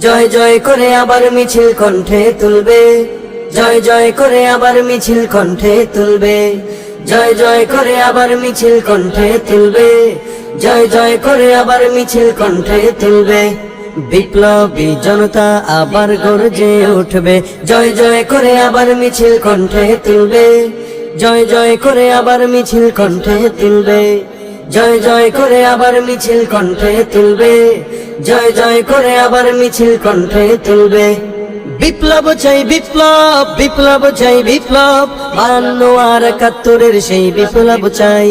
জয় জয় করে আবার মিছিল কণ্ঠে তুলবে। জয় জয় করে আবার মিছিল কণ্ঠে তুলবে। জয় জয় করে আবার মিছিল কণ্ঠে তুলবে। জয় জয় করে আবার মিছিল কণ্ঠে তুলবে। বিপ্লবী জনতা আবার গর্জে উঠবে। জয় জয় করে আবার মিছিল কণ্ঠে তুলবে। জয় জয় করে আবার মিছিল কণ্ঠে তুলবে। জয় জয় করে আবার মিছিল কণ্ঠে তুলবে। জয় জয় করে আবার মিছিল কণ্ঠে তুলবে। বিপ্লব চাই বিপ্লব বিপ্লব চাই বিপ্লব বান্ন আর একাত্তরের সেই বিপ্লব চাই।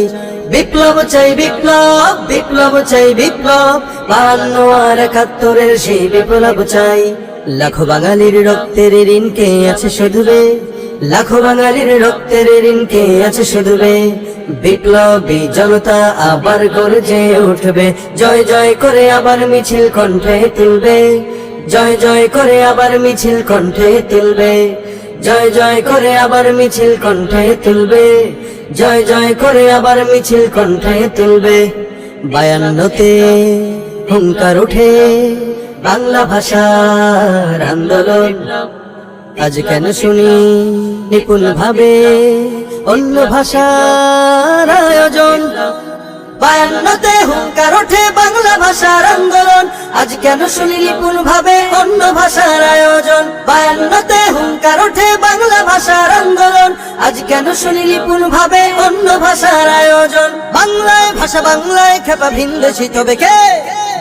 বিপ্লব চাই বিপ্লব বিপ্লব চাই বিপ্লব বান্ন আর একাত্তরের সেই বিপ্লব চাই। লাখো বাঙালির রক্তের ঋণকে আছে শুধুবে? লাখো বাঙালির রক্তের ঋণকে আছে শুধুবে? বিপ্লবী জনতা আবার গর্জে উঠবে। জয় জয় করে আবার মিছিল কণ্ঠে তুলবে। জয় জয় করে আবার মিছিল কণ্ঠে তুলবে। জয় জয় করে আবার মিছিল কণ্ঠে তুলবে। জয় জয় করে আবার মিছিল কণ্ঠে তুলবে। বায়ান্নতে হুঙ্কার উঠে বাংলা ভাষার আন্দোলন। আজ কেন শুনি? নিপুণ ভাবে অন্য ভাষার আয়োজন। বায়ান্নতে হুঙ্কার ওঠে বাংলা ভাষার আন্দোলন। আজ কেন শুনি নিপুণ ভাবে অন্য ভাষার আয়োজন? বায়ান্নতে হুঙ্কার ওঠে বাংলা ভাষার আন্দোলন। আজ কেন শুনি নিপুণ ভাবে অন্য ভাষার আয়োজন? বাংলায় ভাষা বাংলায় খেপা ভিনদেশি তবে কে?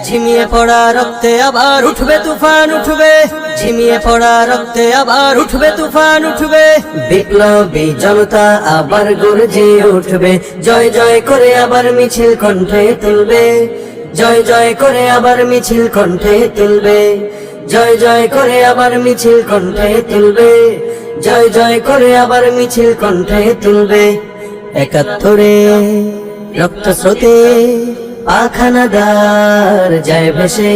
ঝিমিয়ে পড়া রক্তে আবার উঠবে তুফান, উঠবে। ঝিমিয়ে পড়া রক্তে আবার উঠবে তুফান, উঠবে। বিপ্লবী জনতা আবার গর্জে উঠবে। জয় জয় করে আবার মিছিল কণ্ঠে তুলবে। জয় জয় করে আবার মিছিল কণ্ঠে তুলবে। জয় জয় করে আবার মিছিল কণ্ঠে তুলবে। জয় জয় করে আবার মিছিল কণ্ঠে তুলবে। একাত্তরে রক্ত স্রোতে পাখানাদার যায় ভেসে।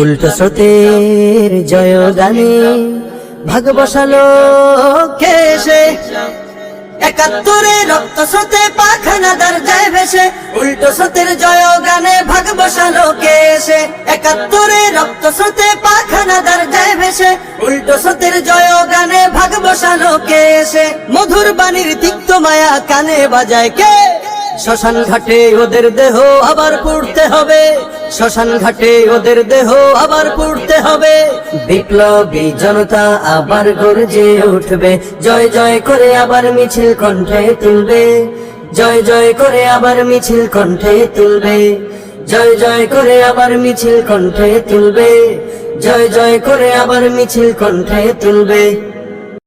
উল্টো স্রোতের জয় গানে ভাগ বসালো কে এসে একাত্তরে রক্ত স্রোতে পাখানাদার যায় ভেসে। উল্টো স্রোতের জয় গানে ভাগ বসালো কে এসে একাত্তরে রক্ত স্রোতে পাখানাদার যায় ভেসে। উল্টো স্রোতের জয় গানে ভাগ বসালো কে এসে মধুর বাণীর তিক্ত মায়া কানে বাজায় কে? শ্মশান ঘাটে ওদের দেহ আবার পুড়তে হবে। শ্মশান ঘাটে ওদের দেহ আবার পুড়তে হবে। বিপ্লবী জনতা আবার গর্জে উঠবে। জয় জয় করে আবার মিছিল কণ্ঠে তুলবে। জয় জয় করে আবার মিছিল কণ্ঠে তুলবে। জয় জয় করে আবার মিছিল কণ্ঠে তুলবে। জয় জয় করে আবার মিছিল কণ্ঠে তুলবে।